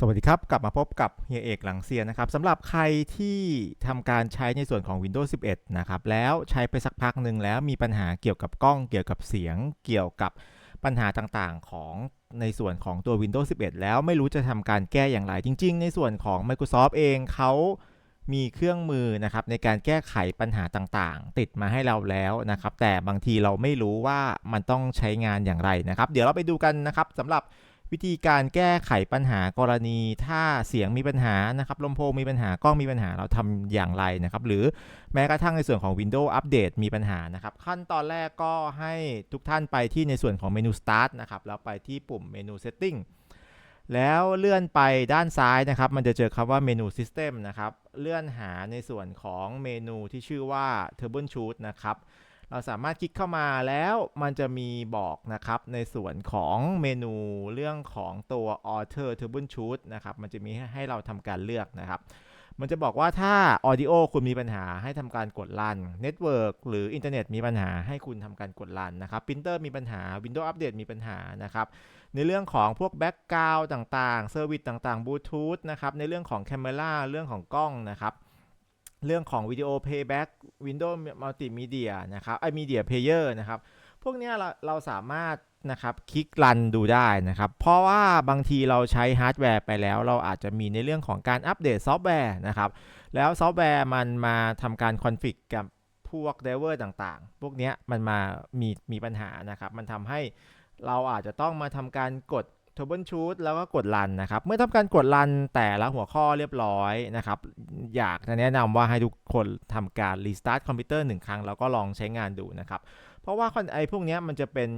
สวัสดีครับ กลับมาพบกับเฮียเอกหลังเซียนนะครับสำหรับใครที่ทำการใช้ในส่วนของ Windows 11 นะครับ แล้วใช้ไปสักพักหนึ่งแล้วมีปัญหาเกี่ยวกับกล้องเกี่ยวกับเสียงเกี่ยวกับปัญหาต่างๆ ของในส่วนของตัว Windows 11 แล้วไม่รู้จะทำการแก้อย่างไร จริง ๆ ในส่วนของ Microsoft เองเขามีเครื่องมือนะครับในการแก้ไขปัญหาต่างๆ ติดมาให้เราแล้วนะครับ แต่บางทีเราไม่รู้ว่ามันต้องใช้งานอย่างไรนะครับ เดี๋ยวเราไปดูกันนะครับสำหรับ วิธีการแก้ไขปัญหากรณี ถ้าเสียงมีปัญหานะครับลำโพงมีปัญหากล้องมีปัญหาเราทำอย่างไรนะครับ หรือแม้กระทั่งในส่วนของ Windows Update มีปัญหานะครับ ขั้นตอนแรกก็ให้ทุกท่านไปที่ในส่วนของเมนู Start นะครับแล้วไปที่ปุ่มเมนู Setting แล้วเลื่อนไปด้านซ้ายนะครับ มันจะเจอคำว่าเมนู System นะครับ เลื่อนหาในส่วนของเมนูที่ชื่อว่า Turbo Shoot นะครับ เราสามารถคลิกเข้ามาแล้วมันจะมีบอกนะครับในส่วนของเมนูเรื่องของตัว Author Turbo Shoot นะครับมันจะมีให้เราทำการเลือกนะครับ มันจะบอกว่าถ้า Audio คุณมีปัญหาให้ทำการกดรัน Network หรืออินเทอร์เน็ตมีปัญหาให้คุณทำการกดรันนะครับ Printer มีปัญหา Windows Update มีปัญหานะครับในเรื่องของพวก Background ต่างๆ Service ต่างๆ Bluetooth นะครับในเรื่องของ Camera เรื่องของกล้องนะครับ เรื่องของวิดีโอ Playback Windows Multimedia นะครับไอ้ Media Player นะครับ พวกนี้เราเราสามารถนะครับคลิกรันดูได้นะครับ เพราะว่าบางทีเราใช้ฮาร์ดแวร์ไปแล้ว เราอาจจะมีในเรื่องของการอัปเดตซอฟต์แวร์นะครับ แล้วซอฟต์แวร์มันมาทำการคอนฟิกกับพวกเดเวอร์ต่างๆ พวกนี้มันมามีมีปัญหานะครับ มันทำให้เราอาจจะต้องมาทำการกด Trouble Shoot แล้วก็กดรันนะครับ เมื่อทำการกดรันแต่ละหัวข้อเรียบร้อยนะครับ อยากจะแนะนำว่าให้ทุกคนทำการ Restart คอมพิวเตอร์หนึ่งครั้งแล้วก็ลองใช้งานดูนะครับ เพราะว่าคอนไอพวกนี้มันจะเป็น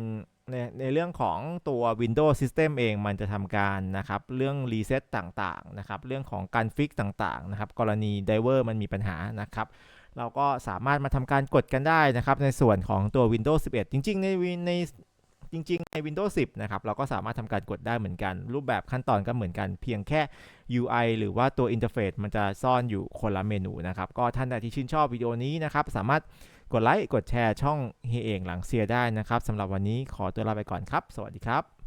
ในในเรื่องของตัว Windows System เองมันจะทำการนะครับ เรื่อง Reset ต่างๆนะครับ เรื่องของการฟิกต่างๆนะครับ กรณี Diver มันมีปัญหานะครับ เราก็สามารถมาทำการกดกันได้นะครับ ในส่วนของตัว Windows 11 จริง ๆ ในใน จริง ๆ ใน Windows 10 นะครับ เราก็สามารถทำการกดได้เหมือนกัน รูปแบบขั้นตอนก็เหมือนกัน เพียงแค่ UI หรือว่าตัว Interface มันจะซ่อนอยู่คนละเมนูนะครับ ก็ท่านใดที่ชื่นชอบวิดีโอนี้นะครับ สามารถกดไลค์ กดแชร์ช่องเฮเองหลังเซียได้นะครับสำหรับวันนี้ขอตัวลาไปก่อนครับ สวัสดีครับ